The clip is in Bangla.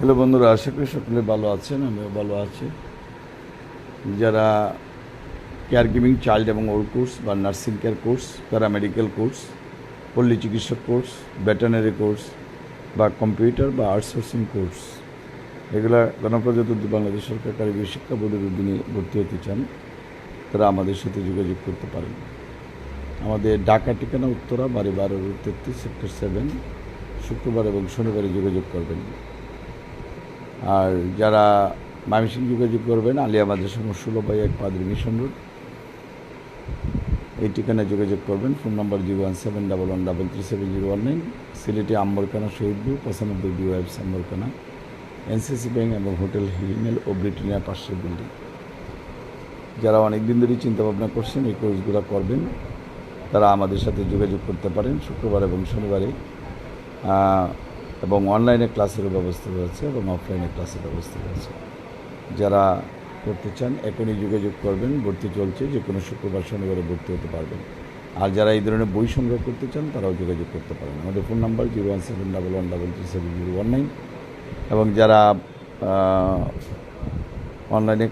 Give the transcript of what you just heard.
হ্যালো বন্ধুরা, আশা করি সকলে ভালো আছেন, আমিও ভালো আছি। যারা কেয়ার গিভিং চাইল্ড এবং ওল্ড কোর্স বা nursing care course paramedical course পল্লী চিকিৎসক কোর্স ভেটেনারি কোর্স বা কম্পিউটার বা আউটসোর্সিং কোর্স এগুলা গণপ্রজাতন্ত্রী বাংলাদেশ সরকার কারিগরি শিক্ষা বোর্ডের অধীনে ভর্তি হতে চান, তারা আমাদের সাথে যোগাযোগ করতে পারেন। আমাদের ঢাকা ঠিকানা উত্তরা, বাড়ি বারো তেত্রিশ সেক্টর সেভেন শুক্রবার এবং শনিবারে যোগাযোগ করবেন। আর যারা ময়মনসিং যোগাযোগ করবেন, আলিয়া মাদ্রাসা ষোলো বাই এক পাদ্রি মিশন রোড। এই ঠিকানায় যোগাযোগ করবেন, phone number zero one seven double one double three seven zero one nine, সিলেটে আম্বরখানা শহীদ বি পঁচানব্বই বি ওয়াইফ আম্বরখানা এনসিসি ব্যাংক এবং হোটেল হিলমেল ও ব্রিটেনিয়া পাশের বিল্ডিং। যারা অনেক দিন ধরেই চিন্তাভাবনা করছেন, এই কোর্সগুলো করবেন, তারা আমাদের সাথে যোগাযোগ করতে পারেন, শুক্রবার এবং শনিবারে। এবং অনলাইনে ক্লাসেরও ব্যবস্থা রয়েছে এবং অফলাইনে ক্লাসের ব্যবস্থা রয়েছে। যারা করতে চান, এখনই যোগাযোগ করবেন, ভর্তি চলছে যে কোনো শুক্রবার, শনিবারে ভর্তি হতে পারবেন। আর যারা এই ধরনের বই সংগ্রহ করতে চান, তারাও যোগাযোগ করতে পারেন। আমাদের phone number zero one seven double one double three seven zero one nine এবং যারা অনলাইনে